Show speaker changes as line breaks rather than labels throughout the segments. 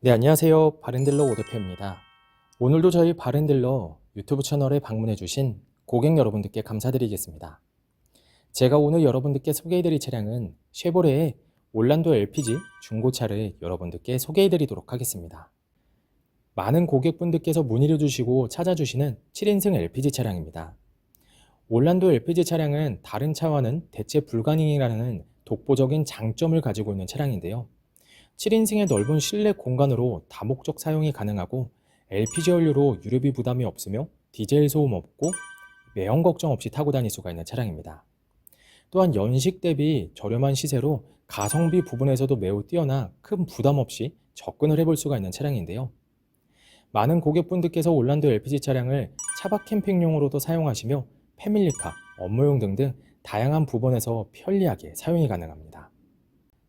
네, 안녕하세요. 바렌딜러 오대표입니다. 오늘도 저희 바렌딜러 유튜브 채널에 방문해 주신 고객 여러분들께 감사드리겠습니다. 제가 오늘 여러분들께 소개해 드릴 차량은 쉐보레의 올란도 LPG 중고차를 여러분들께 소개해 드리도록 하겠습니다. 많은 고객분들께서 문의를 주시고 찾아주시는 7인승 LPG 차량입니다. 올란도 LPG 차량은 다른 차와는 대체 불가능이라는 독보적인 장점을 가지고 있는 차량인데요. 7인승의 넓은 실내 공간으로 다목적 사용이 가능하고 LPG 연료로 유류비 부담이 없으며 디젤 소음 없고 매연 걱정 없이 타고 다닐 수가 있는 차량입니다. 또한 연식 대비 저렴한 시세로 가성비 부분에서도 매우 뛰어나 큰 부담 없이 접근을 해볼 수가 있는 차량인데요. 많은 고객분들께서 올란도 LPG 차량을 차박 캠핑용으로도 사용하시며 패밀리카, 업무용 등등 다양한 부분에서 편리하게 사용이 가능합니다.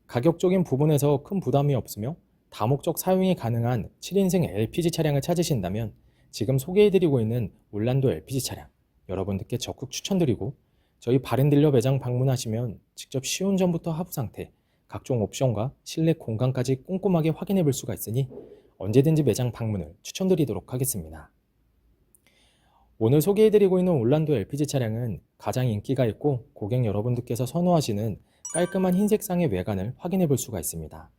가격적인 부분에서 큰 부담이 없으며 다목적 사용이 가능한 7인승 LPG 차량을 찾으신다면 지금 소개해드리고 있는 올란도 LPG 차량 여러분들께 적극 추천드리고 저희 바렌딜러 매장 방문하시면 직접 시운전부터 하부 상태, 각종 옵션과 실내 공간까지 꼼꼼하게 확인해 볼 수가 있으니 언제든지 매장 방문을 추천드리도록 하겠습니다. 오늘 소개해드리고 있는 올란도 LPG 차량은 가장 인기가 있고 고객 여러분들께서 선호하시는 깔끔한 흰색상의 외관을 확인해 볼 수가 있습니다.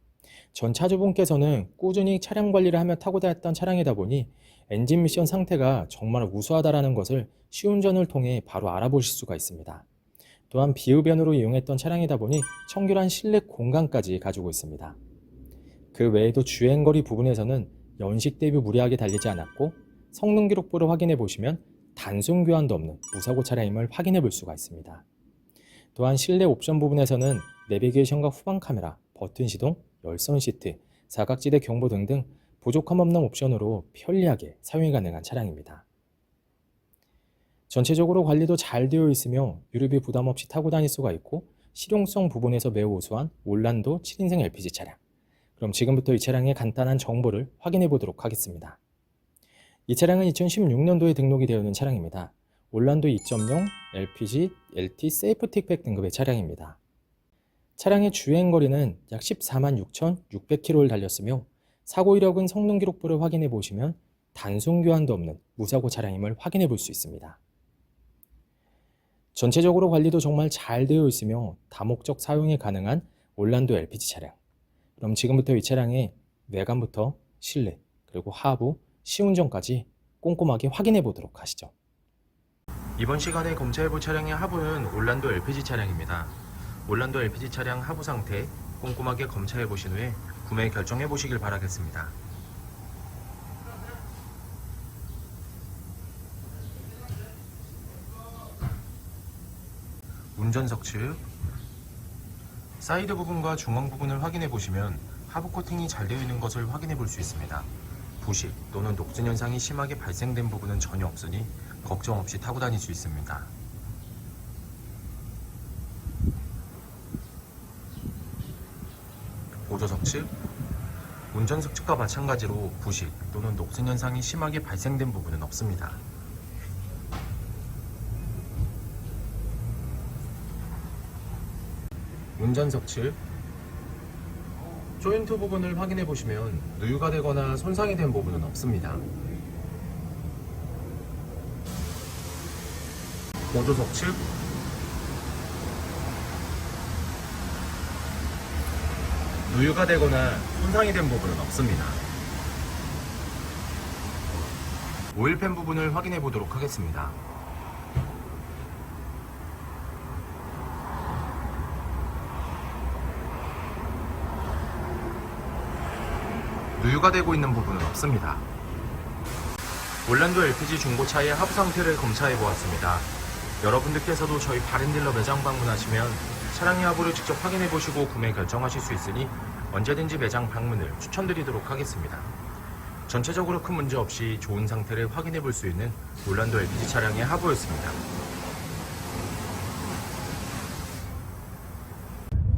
전 차주분께서는 꾸준히 차량 관리를 하며 타고 다녔던 차량이다 보니 엔진 미션 상태가 정말 우수하다라는 것을 시운전을 통해 바로 알아보실 수가 있습니다. 또한 비흡연으로 이용했던 차량이다 보니 청결한 실내 공간까지 가지고 있습니다. 그 외에도 주행거리 부분에서는 연식 대비 무리하게 달리지 않았고 성능 기록부를 확인해 보시면 단순 교환도 없는 무사고 차량임을 확인해 볼 수가 있습니다. 또한 실내 옵션 부분에서는 내비게이션과 후방 카메라, 버튼 시동, 열선 시트, 사각지대 경보 등등 부족함 없는 옵션으로 편리하게 사용이 가능한 차량입니다. 전체적으로 관리도 잘 되어 있으며 유류비 부담 없이 타고 다닐 수가 있고 실용성 부분에서 매우 우수한 올란도 7인승 LPG 차량. 그럼 지금부터 이 차량의 간단한 정보를 확인해 보도록 하겠습니다. 이 차량은 2016년도에 등록이 되어 있는 차량입니다. 올란도 2.0 LPG LT 세이프틱백 등급의 차량입니다. 차량의 주행 거리는 약 14만 6,600km를 달렸으며 사고 이력은 성능 기록부를 확인해 보시면 단순 교환도 없는 무사고 차량임을 확인해 볼 수 있습니다. 전체적으로 관리도 정말 잘 되어 있으며 다목적 사용이 가능한 올란도 LPG 차량. 그럼 지금부터 이 차량의 외관부터 실내 그리고 하부 시운전까지 꼼꼼하게 확인해 보도록 하시죠. 이번 시간에 검사해볼 차량의 하부는 올란도 LPG 차량입니다. 올란도 LPG 차량 하부 상태 꼼꼼하게 검사해 보신 후에 구매 결정해 보시길 바라겠습니다. 운전석 측 사이드 부분과 중앙 부분을 확인해 보시면 하부 코팅이 잘 되어 있는 것을 확인해 볼 수 있습니다. 부식 또는 녹슨 현상이 심하게 발생된 부분은 전혀 없으니 걱정 없이 타고 다닐 수 있습니다. 보조석 측 운전석 측과 마찬가지로 부식 또는 녹슨 현상이 심하게 발생된 부분은 없습니다. 운전석 측 조인트 부분을 확인해 보시면 누유가 되거나 손상이 된 부분은 없습니다. 보조석 측 누유가 되거나 손상이 된 부분은 없습니다. 오일팬 부분을 확인해 보도록 하겠습니다. 누유가 되고 있는 부분은 없습니다. 올란도 LPG 중고차의 하부 상태를 검사해 보았습니다. 여러분들께서도 저희 바렌딜러 매장 방문하시면 차량의 하부를 직접 확인해 보시고 구매 결정하실 수 있으니 언제든지 매장 방문을 추천드리도록 하겠습니다. 전체적으로 큰 문제 없이 좋은 상태를 확인해 볼 수 있는 올란도 LPG 차량의 하부였습니다.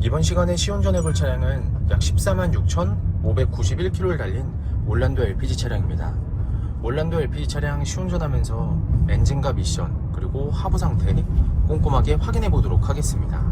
이번 시간에 시운전해 볼 차량은 약 14만 6,591km를 달린 올란도 LPG 차량입니다. 올란도 LPG 차량 시운전하면서 엔진과 미션 그리고 하부 상태 꼼꼼하게 확인해 보도록 하겠습니다.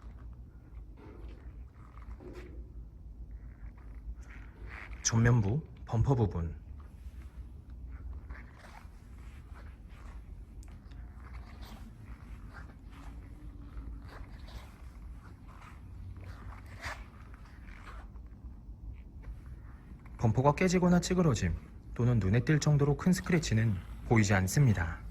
전면부 범퍼 부분 범퍼가 깨지거나 찌그러짐 또는 눈에 띌 정도로 큰 스크래치는 보이지 않습니다.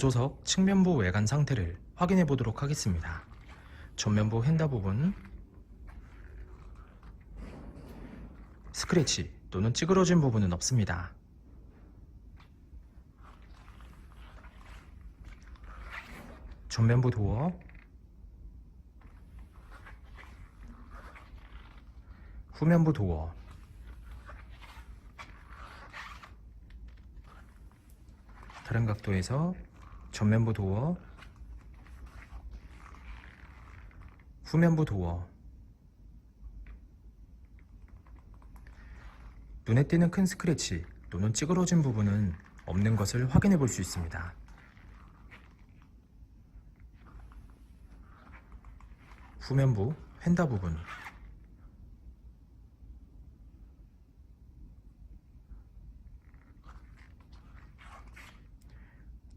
보조석 측면부 외관 상태를 확인해 보도록 하겠습니다. 전면부 핸다 부분 스크래치 또는 찌그러진 부분은 없습니다. 전면부 도어 후면부 도어 다른 각도에서 전면부 도어. 후면부 도어. 눈에 띄는 큰 스크래치 또는 찌그러진 부분은 없는 것을 확인해 볼 수 있습니다. 후면부 휀다 부분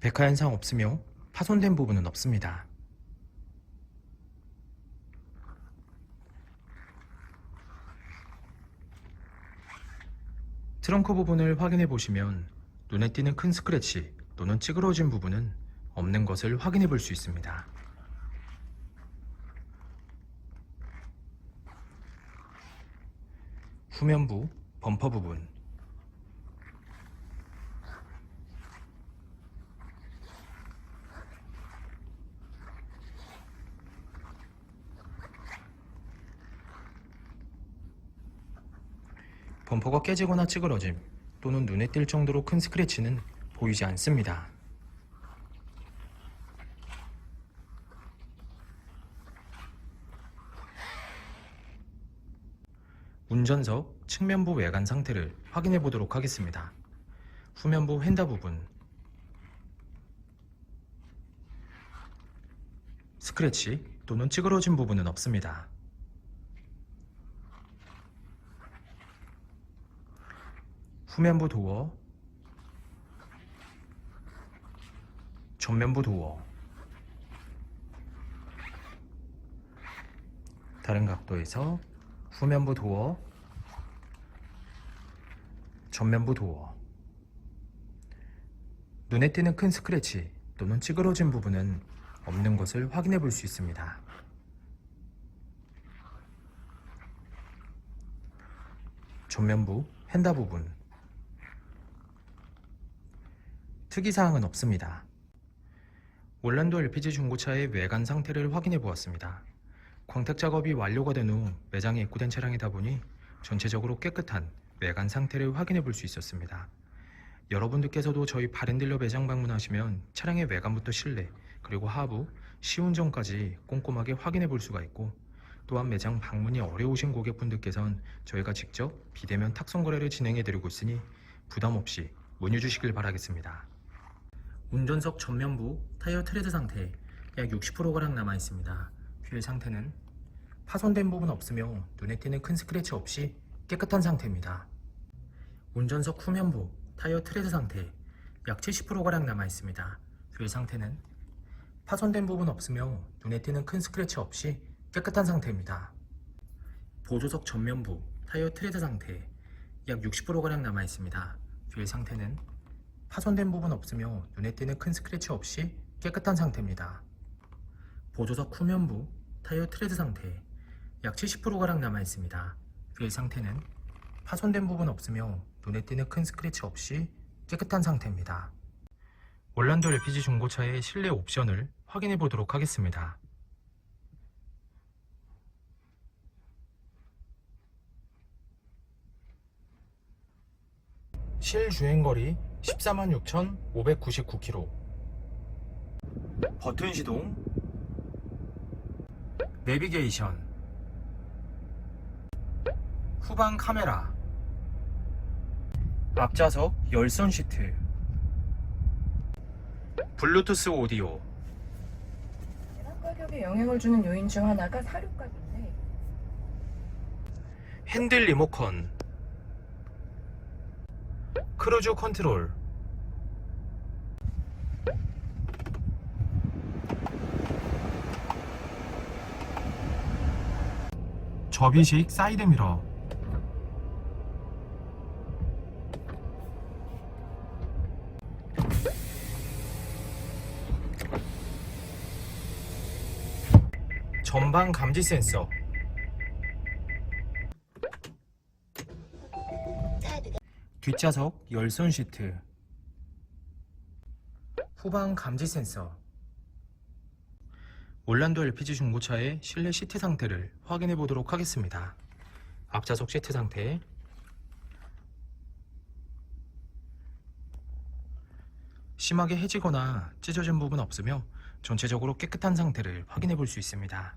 백화 현상 없으며 파손된 부분은 없습니다. 트렁크 부분을 확인해 보시면 눈에 띄는 큰 스크래치 또는 찌그러진 부분은 없는 것을 확인해 볼 수 있습니다. 후면부 범퍼 부분 범퍼가 깨지거나 찌그러짐 또는 눈에 띌 정도로 큰 스크래치는 보이지 않습니다. 운전석 측면부 외관 상태를 확인해 보도록 하겠습니다. 후면부 휀다 부분 스크래치 또는 찌그러진 부분은 없습니다. 후면부 도어 전면부 도어 다른 각도에서 후면부 도어, 전면부 도어. 눈에 띄는 큰 스크래치 또는 찌그러진 부분은 없는 것을 확인해 볼 수 있습니다. 전면부 휀다 부분 특이사항은 없습니다. 올란도 LPG 중고차의 외관 상태를 확인해 보았습니다. 광택 작업이 완료가 된 후 매장에 입고된 차량이다 보니 전체적으로 깨끗한 외관 상태를 확인해 볼 수 있었습니다. 여러분들께서도 저희 바렌딜러 매장 방문하시면 차량의 외관부터 실내 그리고 하부, 시운전까지 꼼꼼하게 확인해 볼 수가 있고 또한 매장 방문이 어려우신 고객분들께선 저희가 직접 비대면 탁송 거래를 진행해 드리고 있으니 부담 없이 문의 주시길 바라겠습니다. 운전석 전면부 타이어 트레드 상태 약 60%가량 남아 있습니다. 휠 상태는 파손된 부분 없으며 눈에 띄는 큰 스크래치 없이 깨끗한 상태입니다. 운전석 후면부 타이어 트레드 상태 약 70%가량 남아 있습니다. 휠 상태는 파손된 부분 없으며 눈에 띄는 큰 스크래치 없이 깨끗한 상태입니다. 보조석 전면부 타이어 트레드 상태 약 60%가량 남아 있습니다. 휠 상태는 파손된 부분 없으며 눈에 띄는 큰 스크래치 없이 깨끗한 상태입니다. 보조석 후면부 타이어 트레드 상태 약 70%가량 남아 있습니다. 휠 상태는 파손된 부분 없으며 눈에 띄는 큰 스크래치 없이 깨끗한 상태입니다. 올란도 LPG 중고차의 실내 옵션을 확인해 보도록 하겠습니다. 실주행거리 14만 6,599km 버튼 시동. 내비게이션. 후방 카메라. 앞좌석 열선 시트. 블루투스 오디오.
대박 가격에 영향을 주는 요인 중 하나가 사료 값인데.
핸들 리모컨 크루즈 컨트롤. 접이식 사이드미러. 전방 감지 센서 뒷좌석 열선 시트 후방 감지 센서 올란도 LPG 중고차의 실내 시트 상태를 확인해 보도록 하겠습니다. 앞좌석 시트 상태 심하게 해지거나 찢어진 부분 없으며 전체적으로 깨끗한 상태를 확인해 볼 수 있습니다.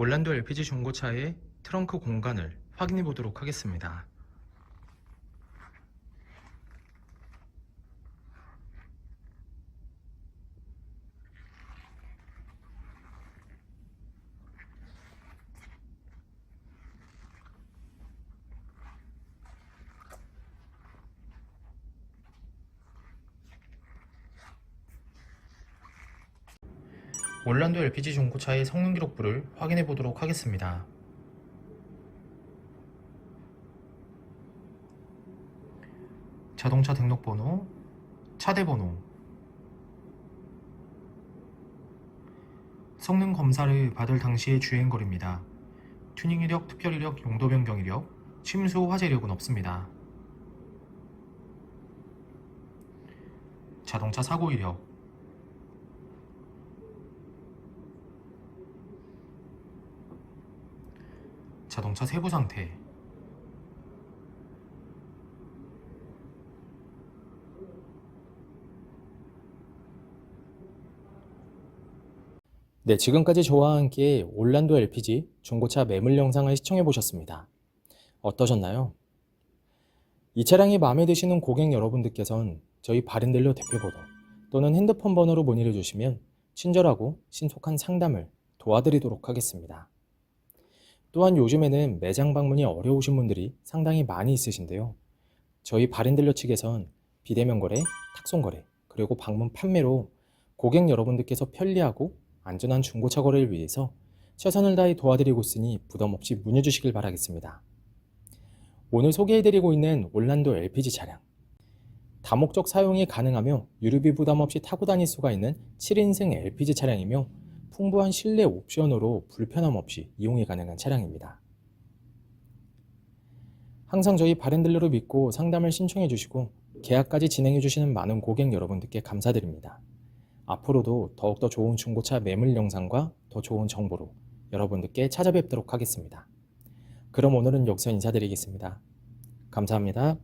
올란도 LPG 중고차의 트렁크 공간을 확인해 보도록 하겠습니다. 올란도 LPG 중고차의 성능 기록부를 확인해 보도록 하겠습니다. 자동차 등록번호, 차대번호, 성능 검사를 받을 당시의 주행거리입니다. 튜닝 이력, 특별 이력, 용도 변경 이력, 침수 화재 이력은 없습니다. 자동차 사고 이력, 자동차 세부 상태, 네, 지금까지 저와 함께 올란도 LPG 중고차 매물 영상을 시청해 보셨습니다. 어떠셨나요? 이 차량이 마음에 드시는 고객 여러분들께선 저희 바른딜러 대표번호 또는 핸드폰 번호로 문의를 주시면 친절하고 신속한 상담을 도와드리도록 하겠습니다. 또한 요즘에는 매장 방문이 어려우신 분들이 상당히 많이 있으신데요. 저희 바른딜러 측에선 비대면 거래, 탁송 거래, 그리고 방문 판매로 고객 여러분들께서 편리하고 안전한 중고차 거래를 위해서 최선을 다해 도와드리고 있으니 부담 없이 문의 주시길 바라겠습니다. 오늘 소개해드리고 있는 올란도 LPG 차량. 다목적 사용이 가능하며 유류비 부담 없이 타고 다닐 수가 있는 7인승 LPG 차량이며 풍부한 실내 옵션으로 불편함 없이 이용이 가능한 차량입니다. 항상 저희 바렌들러를 믿고 상담을 신청해 주시고 계약까지 진행해 주시는 많은 고객 여러분들께 감사드립니다. 앞으로도 더욱더 좋은 중고차 매물 영상과 더 좋은 정보로 여러분들께 찾아뵙도록 하겠습니다. 그럼 오늘은 여기서 인사드리겠습니다. 감사합니다.